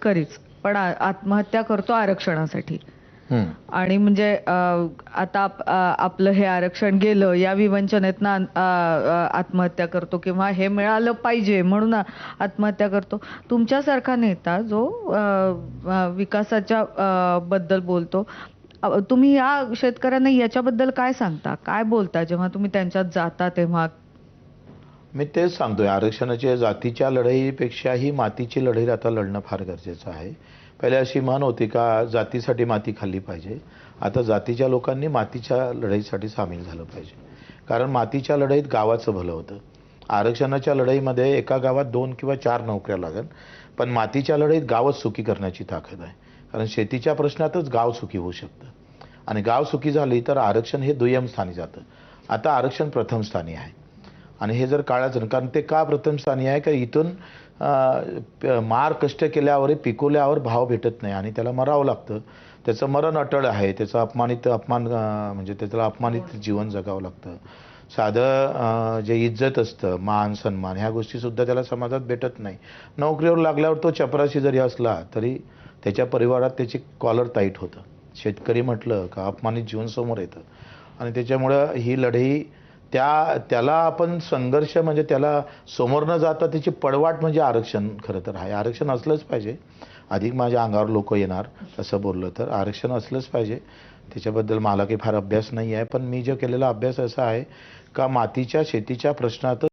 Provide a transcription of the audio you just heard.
शेतकरीच. पण आत्महत्या करतो आरक्षणासाठी. आणि म्हणजे आता आपलं हे आरक्षण गेलं या विवंचनेतनं आत्महत्या करतो किंवा हे मिळालं पाहिजे म्हणून आत्महत्या करतो. तुमच्यासारखा नेता जो विकासाच्या बद्दल बोलतो तुम्ही या शेतकऱ्यांना याच्याबद्दल काय सांगता? काय बोलता? जेव्हा तुम्ही त्यांच्यात जाता तेव्हा मी तेच सांगतोय आरक्षणाच्या जातीच्या लढाईपेक्षाही मातीची लढाई आता लढणं फार गरजेचं आहे. पहिले अशी म्हण होती का जातीसाठी माती खाल्ली पाहिजे. आता जातीच्या लोकांनी मातीच्या लढाईसाठी सामील झालं पाहिजे. कारण मातीच्या लढाईत गावाचं भलं होतं. आरक्षणाच्या लढाईमध्ये एका गावात दोन किंवा चार नोकऱ्या लागेल पण मातीच्या लढाईत गावच सुखी करण्याची ताकद आहे. कारण शेतीच्या प्रश्नातच गाव सुखी होऊ शकतं. आणि गाव सुखी झाली तर आरक्षण हे दुय्यम स्थानी जातं. आता आरक्षण प्रथम स्थानी आहे. आणि हे जर काळाचं कारण ते का प्रथम स्थानी आहे? का इथून मार कष्ट केल्यावर पिकवल्यावर भाव भेटत नाही आणि त्याला मरावं लागतं. त्याचं मरण अटळ आहे. त्याचं अपमानित अपमान म्हणजे त्याला अपमानित जीवन जगावं लागतं. साधं जे इज्जत असतं मान सन्मान ह्या गोष्टीसुद्धा त्याला समाजात भेटत नाही. नोकरीवर लागल्यावर तो चपराशी जरी असला तरी त्याच्या परिवारात त्याची कॉलर टाईट होतं. शेतकरी म्हटलं का अपमानित जीवन समोर येतं. आणि त्याच्यामुळं ही लढाई त्या त्याला आपण संघर्ष म्हणजे त्याला समोर न जाता त्याची पडवाट म्हणजे आरक्षण खरं तर आहे. आरक्षण असलंच पाहिजे. अधिक माझ्या अंगावर लोक येणार असं बोललं तर आरक्षण असलंच पाहिजे. त्याच्याबद्दल मला काही फार अभ्यास नाही आहे. पण मी जो केलेला अभ्यास असा आहे का मातीच्या शेतीच्या प्रश्नात